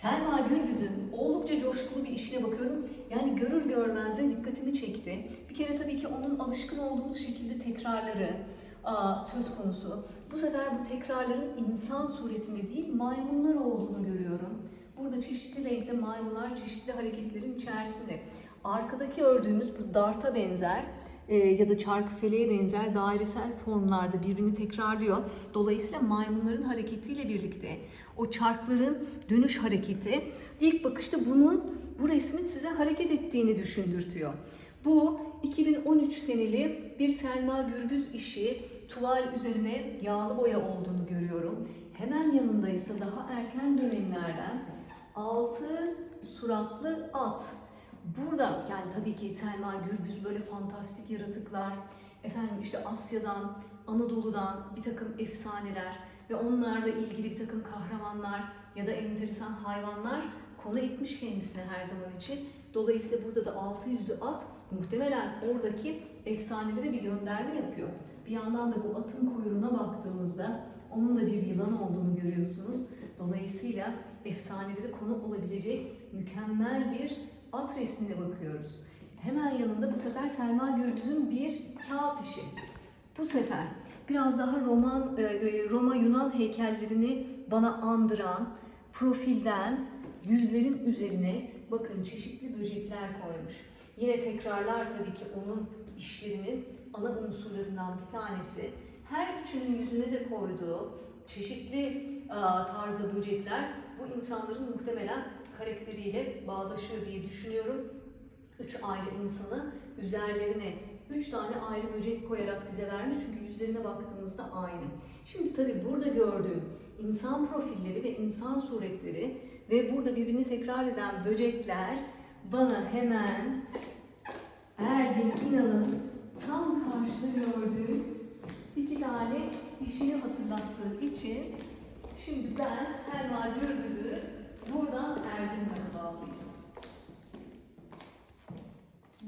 Selma Gürbüz'ün oldukça coşkulu bir işine bakıyorum. Yani görür görmez de dikkatimi çekti. Bir kere tabii ki onun alışkın olduğumuz şekilde tekrarları söz konusu. Bu sefer bu tekrarların insan suretinde değil maymunlar olduğunu görüyorum. Burada çeşitli renkte maymunlar çeşitli hareketlerin içerisinde. Arkadaki ördüğümüz bu darta benzer e, ya da çarkıfeleğe benzer dairesel formlarda birbirini tekrarlıyor. Dolayısıyla maymunların hareketiyle birlikte o çarkların dönüş hareketi ilk bakışta bunun bu resmin size hareket ettiğini düşündürtüyor. Bu 2013 seneli bir Selma Gürbüz işi tuval üzerine yağlı boya olduğunu görüyorum. Hemen yanında ise daha erken dönemlerden altı suratlı at. Burada yani tabii ki Selma Gürbüz böyle fantastik yaratıklar, efendim işte Asya'dan, Anadolu'dan bir takım efsaneler ve onlarla ilgili bir takım kahramanlar ya da enteresan hayvanlar konu etmiş kendisine her zaman için. Dolayısıyla burada da altı yüzlü at muhtemelen oradaki efsanelere bir gönderme yapıyor. Bir yandan da bu atın kuyruğuna baktığımızda onun da bir yılan olduğunu görüyorsunuz. Dolayısıyla efsanelere konu olabilecek mükemmel bir at resmine bakıyoruz. Hemen yanında bu sefer Selma Gürbüz'ün bir kağıt işi. Bu sefer biraz daha Roman, e, Roma Yunan heykellerini bana andıran profilden yüzlerin üzerine bakın çeşitli böcekler koymuş. Yine tekrarlar tabii ki onun işlerinin ana unsurlarından bir tanesi. Her üçünün yüzüne de koyduğu çeşitli aa, tarzda böcekler bu insanların muhtemelen karakteriyle bağdaşıyor diye düşünüyorum. Üç ayrı insanı üzerlerine üç tane ayrı böcek koyarak bize vermiş çünkü yüzlerine baktığınızda aynı. Şimdi tabii burada gördüğüm insan profilleri ve insan suretleri ve burada birbirini tekrar eden böcekler bana hemen Ergin İnan'ın tam karşıda gördüğüm iki tane işini hatırlattığı için şimdi ben Selma Gürbüz'ü buradan Ergin bağlayacağım.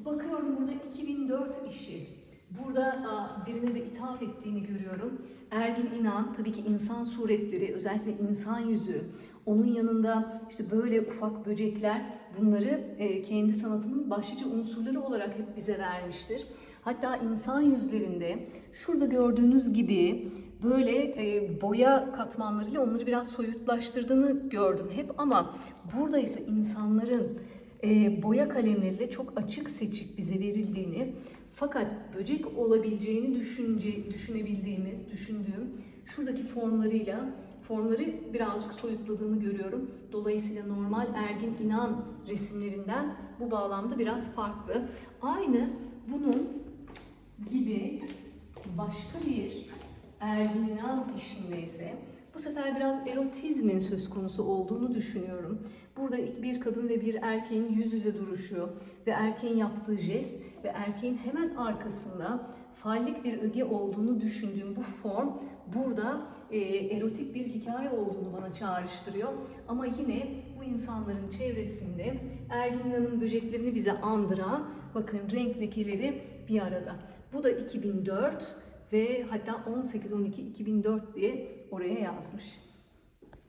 Bakıyorum burada 2004 işi. Burada birine de ithaf ettiğini görüyorum. Ergin İnan tabii ki insan suretleri, özellikle insan yüzü, onun yanında işte böyle ufak böcekler bunları e, kendi sanatının başlıca unsurları olarak hep bize vermiştir. Hatta insan yüzlerinde şurada gördüğünüz gibi böyle e, boya katmanlarıyla onları biraz soyutlaştırdığını gördüm hep ama burada ise insanların e, boya kalemleriyle çok açık seçik bize verildiğini fakat böcek olabileceğini düşünce, düşünebildiğimiz, düşündüğüm şuradaki formlarıyla formları birazcık soyutladığını görüyorum. Dolayısıyla normal Ergin İnan resimlerinden bu bağlamda biraz farklı. Aynı bunun gibi başka bir Ergin İnan işinde ise bu sefer biraz erotizmin söz konusu olduğunu düşünüyorum. Burada bir kadın ve bir erkeğin yüz yüze duruşu ve erkeğin yaptığı jest ve erkeğin hemen arkasında fallik bir öge olduğunu düşündüğüm bu form burada e, erotik bir hikaye olduğunu bana çağrıştırıyor. Ama yine insanların çevresinde Ergin İnan'ın böceklerini bize andıran bakın renk lekeleri bir arada. Bu da 2004 ve hatta 18-12-2004 diye oraya yazmış.